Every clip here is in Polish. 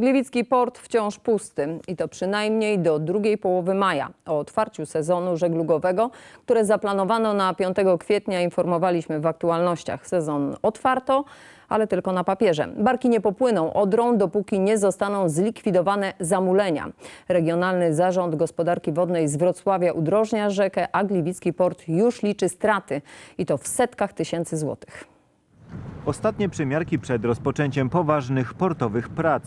Gliwicki port wciąż pusty i to przynajmniej do drugiej połowy maja. O otwarciu sezonu żeglugowego, które zaplanowano na 5 kwietnia, informowaliśmy w aktualnościach. Sezon otwarto, ale tylko na papierze. Barki nie popłyną Odrą, dopóki nie zostaną zlikwidowane zamulenia. Regionalny Zarząd Gospodarki Wodnej z Wrocławia udrożnia rzekę, a Gliwicki port już liczy straty i to w setkach tysięcy złotych. Ostatnie przymiarki przed rozpoczęciem poważnych portowych prac.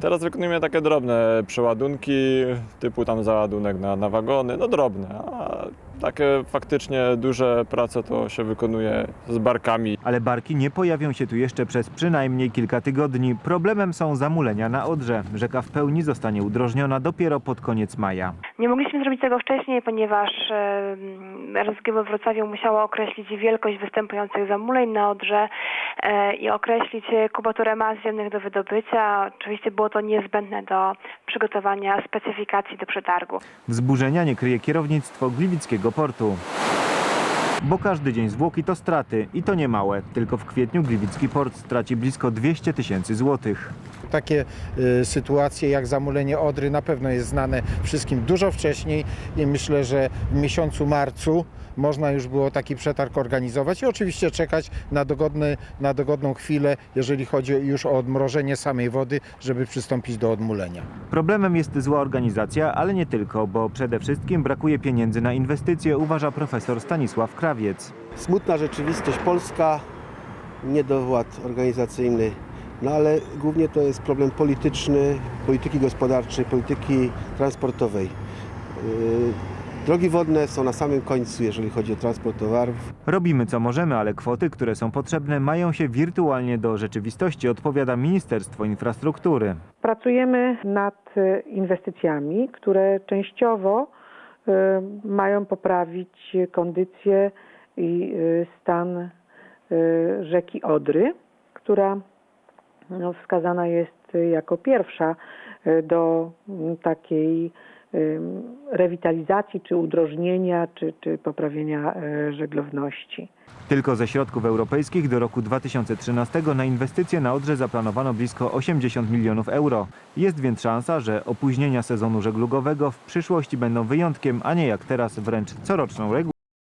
Teraz wykonujemy takie drobne przeładunki, typu tam załadunek na, na wagony, no drobne, a takie faktycznie duże prace to się wykonuje z barkami. Ale barki nie pojawią się tu jeszcze przez przynajmniej kilka tygodni. Problemem są zamulenia na Odrze. Rzeka w pełni zostanie udrożniona dopiero pod koniec maja. Nie mogliśmy zrobić tego wcześniej, ponieważ e, RSGW Wrocławiu musiało określić wielkość występujących zamuleń na Odrze e, i określić kubaturę mas ziemnych do wydobycia. Oczywiście było to niezbędne do przygotowania specyfikacji do przetargu. Wzburzenia nie kryje kierownictwo Gliwickiego portu. Bo każdy dzień zwłoki to straty i to nie małe. Tylko w kwietniu Gliwicki port straci blisko 200 tysięcy złotych. Takie y, sytuacje jak zamulenie Odry na pewno jest znane wszystkim dużo wcześniej i myślę, że w miesiącu marcu można już było taki przetarg organizować i oczywiście czekać na, dogodny, na dogodną chwilę, jeżeli chodzi już o odmrożenie samej wody, żeby przystąpić do odmulenia. Problemem jest zła organizacja, ale nie tylko, bo przede wszystkim brakuje pieniędzy na inwestycje, uważa profesor Stanisław Krawiec. smutna rzeczywistość polska, niedowład organizacyjny, no ale głównie to jest problem polityczny, polityki gospodarczej, polityki transportowej. Yy, Drogi wodne są na samym końcu, jeżeli chodzi o transport towarów. Robimy co możemy, ale kwoty, które są potrzebne, mają się wirtualnie do rzeczywistości, odpowiada Ministerstwo Infrastruktury. Pracujemy nad e, inwestycjami, które częściowo e, mają poprawić kondycję i stan rzeki Odry, która no, wskazana jest jako pierwsza e, do m, takiej em, rewitalizacji, czy udrożnienia, czy, czy poprawienia żeglowności. Tylko ze środków europejskich do roku 2013 na inwestycje na Odrze zaplanowano blisko 80 milionów euro. Jest więc szansa, że opóźnienia sezonu żeglugowego w przyszłości będą wyjątkiem, a nie jak teraz wręcz coroczną regułą.